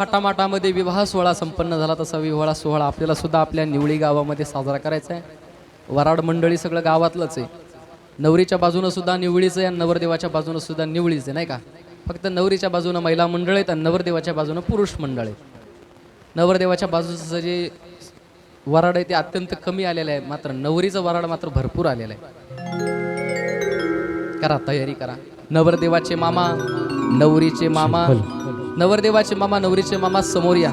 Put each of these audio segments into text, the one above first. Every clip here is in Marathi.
थाटामाटामध्ये विवाह सोहळा संपन्न झाला तसा विवाह सोहळा आपल्याला सुद्धा आपल्या निवळी गावामध्ये साजरा करायचा आहे. वराड मंडळी सगळं गावातलंच आहे. नवरीच्या बाजूनं सुद्धा निवळीचं आहे आणि नवरदेवाच्या बाजूनं सुद्धा निवळीच आहे नाही का? फक्त नवरीच्या बाजूनं महिला मंडळ आहेत आणि नवरदेवाच्या बाजूनं पुरुष मंडळ आहेत. नवरदेवाच्या बाजूचं जे वराड आहे ते अत्यंत कमी आलेलं आहे मात्र नवरीचं वराड मात्र भरपूर आलेलं आहे. करा तयारी करा. नवरदेवाचे मामा नवरीचे मामा नवरदेवाचे मामा नवरीचे मामा समोर या.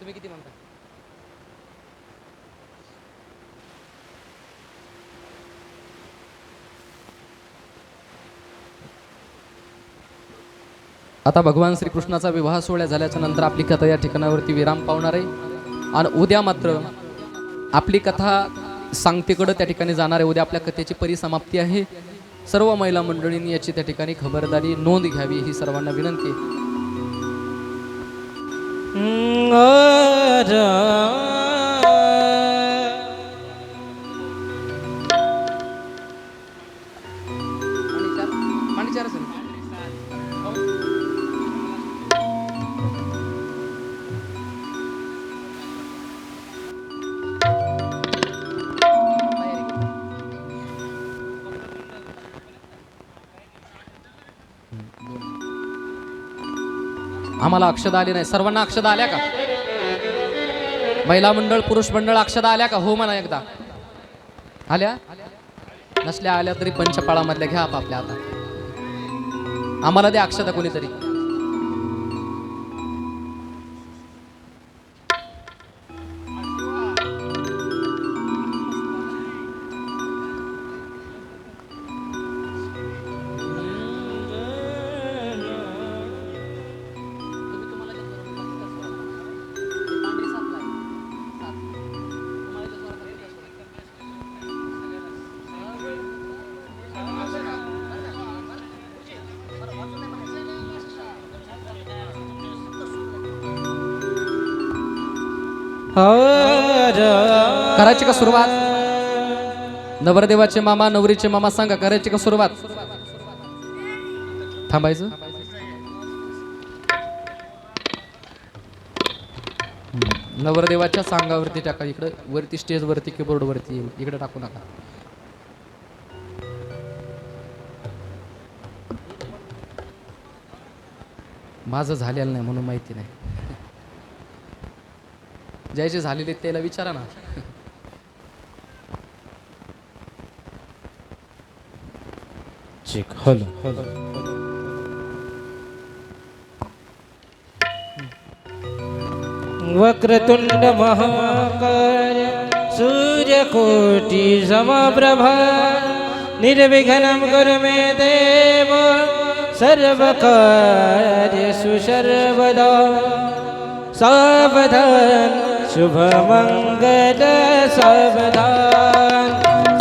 तुम्ही किती म्हणता? आता भगवान श्रीकृष्णाचा विवाह सोहळ्या झाल्याच्यानंतर आपली कथा या ठिकाणावरती विराम पावणार आहे. आणि उद्या मात्र आपली कथा सांगतेकडं त्या ठिकाणी जाणार आहे. उद्या आपल्या कथेची परिसमाप्ती आहे. सर्व महिला मंडळींनी याची त्या ठिकाणी खबरदारी नोंद घ्यावी ही सर्वांना विनंती. आम्हाला अक्षदा आली नाही. सर्वांना अक्षदा आल्या का? महिला मंडळ पुरुष मंडळ अक्षदा आल्या का? हो म्हणा एकदा. आल्या? नसल्या आल्या तरी पंचपाळामधल्या घ्या आपापल्या आता. आम्हाला द्या अक्षदा कोणीतरी. करायची का सुरुवात? नवरदेवाचे मामा नवरीचे मामा सांगा करायची का सुरुवात? थांबायचं? नवरदेवाच्या सांगावरती टाका इकडे वरती स्टेज वरती कीबोर्ड वरती इकडे टाकू नका. माझं झालेलं नाही म्हणून माहिती नाही. ज्याचे झालेले त्याला विचारा ना. Hello hello. वक्रतुंड महाकाय सूर्यकोटि समप्रभा निर्विघ्नं कुरु मे देव सर्वकार्येषु सर्वदा सावधान शुभ शुभमङ्गल सावधान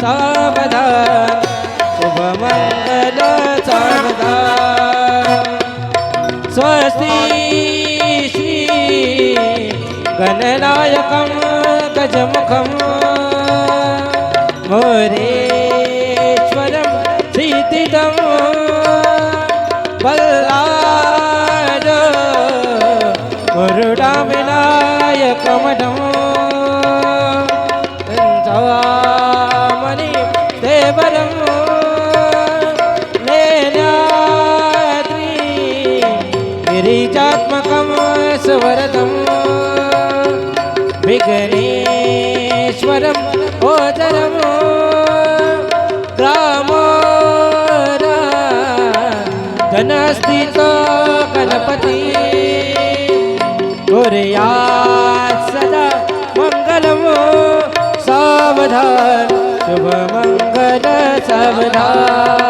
सावधान। शुभ शुभमङ्गल सावधान। स्वस्ति श्री गणनायकं गजमुखं। मोरेश्वरं श्रीतिदं बल्ला गणपति कुर्यात् सदा मङ्गलं सावधान शुभमङ्गल सावधान सावधान।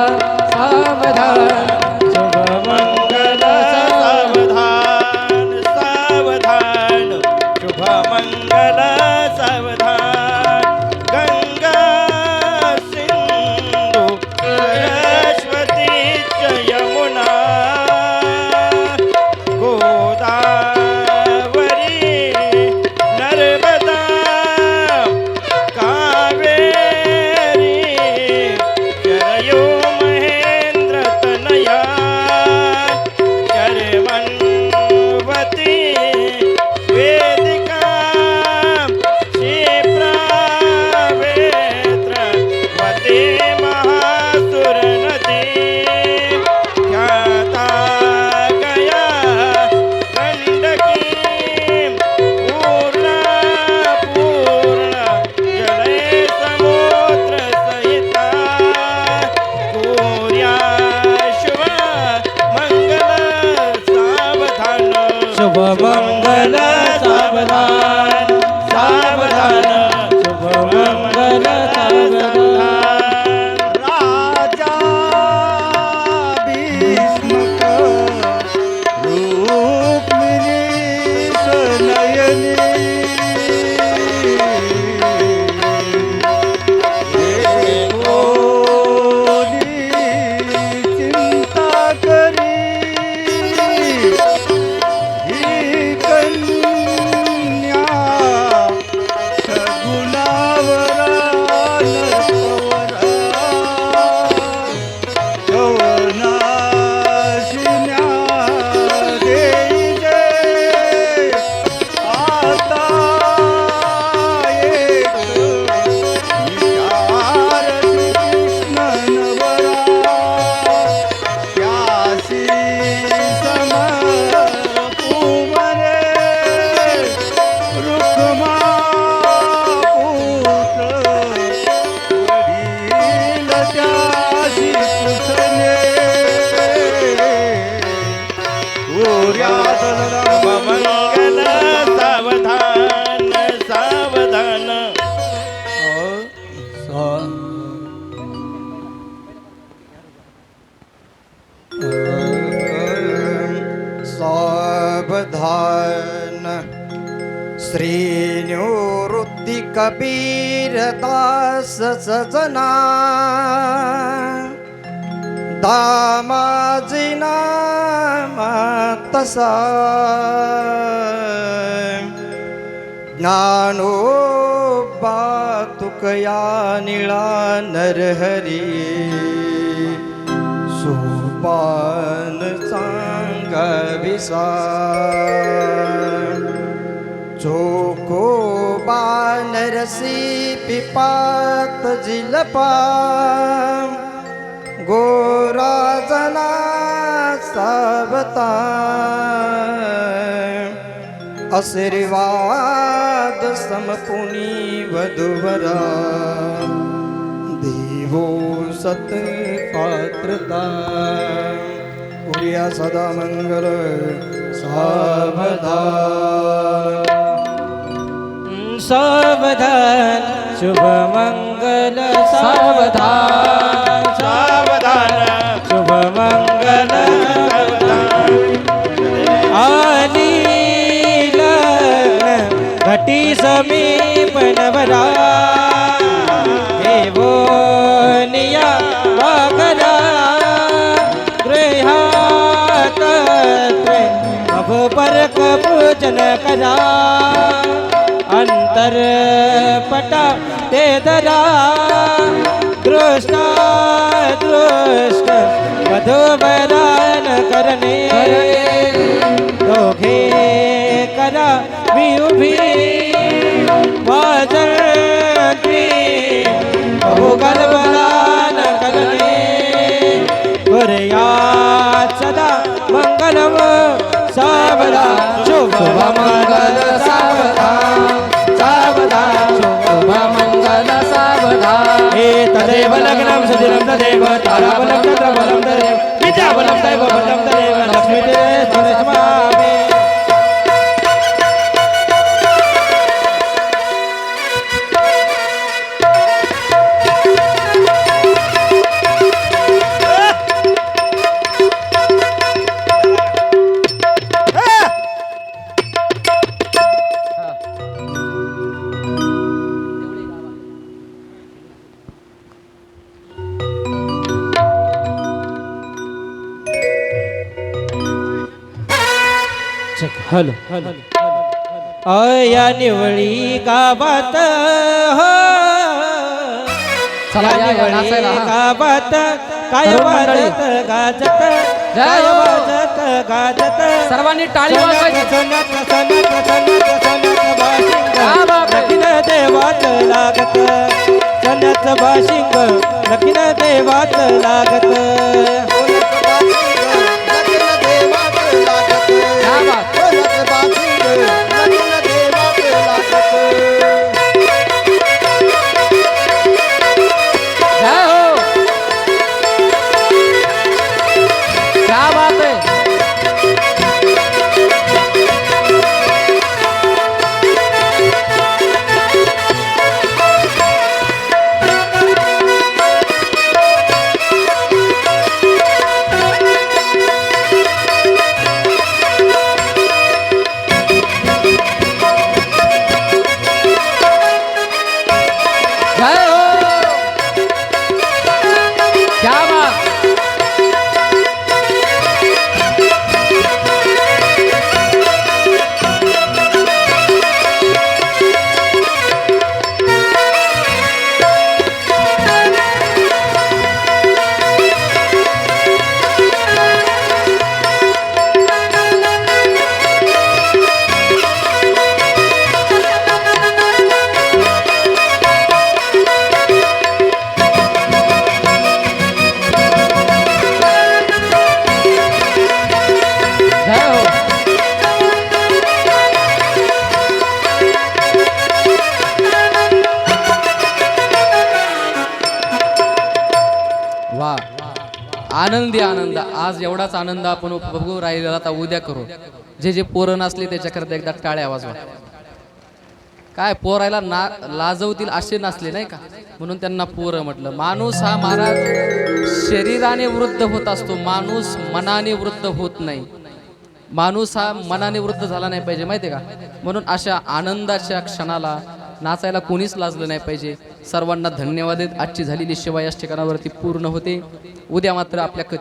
कबीर दास सजना दामाजी नाम तसा ज्ञानोबा तुकया निळा नरहरी सोपान सांगाविसा चोको बानरसी पिपात जिलपा। गोराजना सावता। आशीर्वाद समपुनी वधुवरा। देवो सत पात्रता उर्या सदा मंगल सावधान सावधान शुभ मंगल सावधान। सावधान। शुभ मंगल आली घटी समीप नवरा देवो निया वागरा गृहात अब पर पूजन करा। अंतर पटा ते दरा। दृष्टा दृष्ट वधुवरान करणे। दोघे करा मी उभी वाजती बहु बलान करणे। गुरया सदा मंगलम सावला शुभ मंगल। सावधान हे तदेव लग्नं सदिनं तदेव ताराबलं चंद्रबलं तदेव विद्याबलं दैव बलं तदेव लक्ष्मी देव सुरेश मामे हॅलो अया निवळी गावात हो चला, या, या, निवळी हा. गावात काय मंडळी. वाजत गाजत जय काय हो. वाजत गाजत सर्वांनी टाळी वाजवायची बात आहे. नकीन देवात लागत सनक बाशिंग नकीन देवात लागत आनंदी आनंद. आज एवढाच आनंद आपण बघू राहिलेला आता उद्या करू. जे जे पोरं नसले त्याच्याकरता एकदा टाळ्या वाजवा. काय पोरायला ना लाजवतील असे नसले नाही का? म्हणून त्यांना पोरं म्हटलं माणूस हा महाराज शरीराने वृद्ध होत असतो माणूस मनाने वृद्ध होत नाही. माणूस हा मनाने वृद्ध झाला नाही पाहिजे माहिती आहे का? म्हणून अशा आनंदाच्या क्षणाला नाचायला कोणीच लाजलं नाही पाहिजे. सर्वांना धन्यवाद. देत आजची झालेली सेवा याच ठिकाणावरती पूर्ण होते. उद्या मात्र आपल्या क